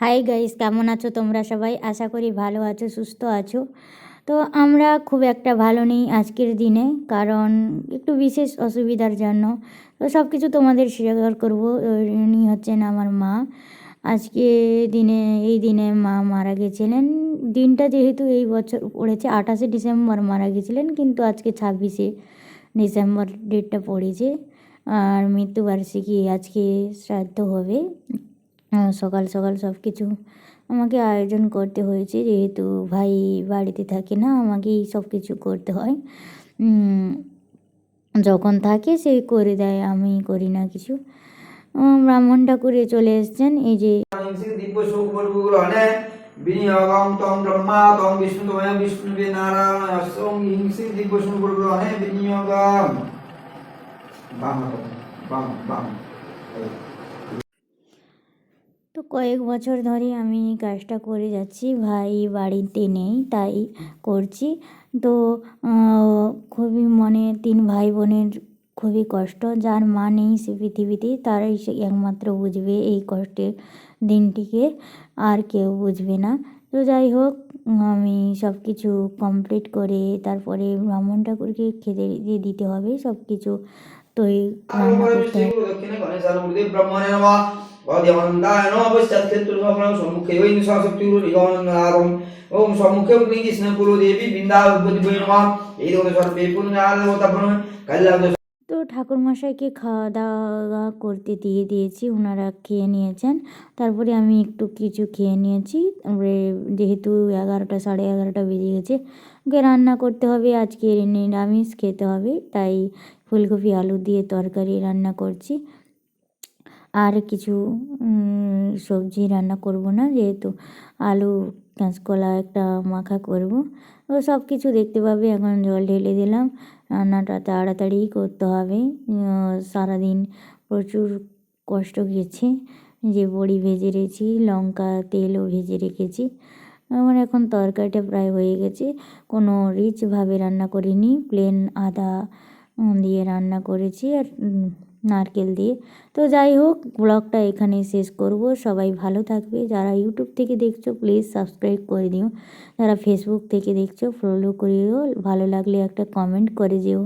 Hi guys কেমন আছো তোমরা সবাই? আশা করি ভালো আছো, সুস্থ আছো। তো আমরা খুব একটা ভালো নেই আজকের দিনে, কারণ একটু বিশেষ অসুবিধার জন্য। তো সব কিছু তোমাদের শেয়ার করব। উনি হচ্ছেন আমার মা। আজকে দিনে, এই দিনে মা মারা গেছিলেন। দিনটা যেহেতু এই বছর পড়েছে, আঠাশে ডিসেম্বর মারা গেছিলেন, কিন্তু আজকে ছাব্বিশে ডিসেম্বর ডেটটা পড়েছে। আর মৃত্যুবার্ষিকী আজকে শ্রাদ্ধ হবে। সকাল সকাল সব কিছু আমাকে আয়োজন করতে হয়েছে। যেহেতু ভাই বাড়িতে থাকে না, আমাকেই সব কিছু করতে হয়। যখন থাকে সে করে দেয়, আমি করি না কিছু। ব্রাহ্মণ ঠাকুরে চলে এসছেন, এই যে বিনিয়োগম তম ব্রহ্মা তম বিষ্ণু বিষ্ণু বে নারায়ণ হিংসিক দিব্য বিনিয়োগম বাম বাম বাম। তো কয়েক বছর ধরে আমি এই কাজটা করে যাচ্ছি ভাই বাড়িতে নেই তাই করছি তো খুবই মনে তিন ভাই বোনের খুবই কষ্ট যার মা নেই সে পৃথিবীতে তারাই সে একমাত্র বুঝবে এই কষ্টের দিনটিকে আর কেউ বুঝবে না তো যাই হোক আমি সব কিছু কমপ্লিট করে তারপরে ব্রাহ্মণ ঠাকুরকে খেতে দিয়ে দিতে হবে সব কিছু তো এই এই সর্বে কল্যাণ তো ঠাকুরমশাইকে খাওয়া দাওয়া করতে দিয়ে দিয়েছি, ওনারা খেয়ে নিয়েছেন। তারপরে আমি একটু কিছু খেয়ে নিয়েছি। যেহেতু এগারোটা, সাড়ে এগারোটা বেজে গেছে, ওকে রান্না করতে হবে, আজকে নিরামিষ খেতে হবে, তাই ফুলকপি, আলু দিয়ে তরকারি রান্না করছি। আর কিছু সবজি রান্না করব না, যেহেতু আলু, কাঁচকলা একটা মাখা করব। ও সব কিছু দেখতে পাবে, এখন জল ঢেলে দিলাম। রান্নাটা তাড়াতাড়ি করতে হবে। সারাদিন প্রচুর কষ্ট গেছে, যে বড়ি ভেজে রেখেছি, লঙ্কা, তেলও ভেজে রেখেছি। আমার এখন তরকারিটা প্রায় হয়ে গেছে, কোনো রিচভাবে রান্না করিনি, প্লেন আদা দিয়ে রান্না করেছি, আর নারকেল দিয়ে। তো যাই হোক, ব্লগটা এখানেই শেষ করব। সবাই ভালো থাকবে। যারা ইউটিউব থেকে দেখছ প্লিজ সাবস্ক্রাইব করে দিও। যারা ফেসবুক থেকে দেখছ ফলো করিও। ভালো লাগলে একটা কমেন্ট করে যেও।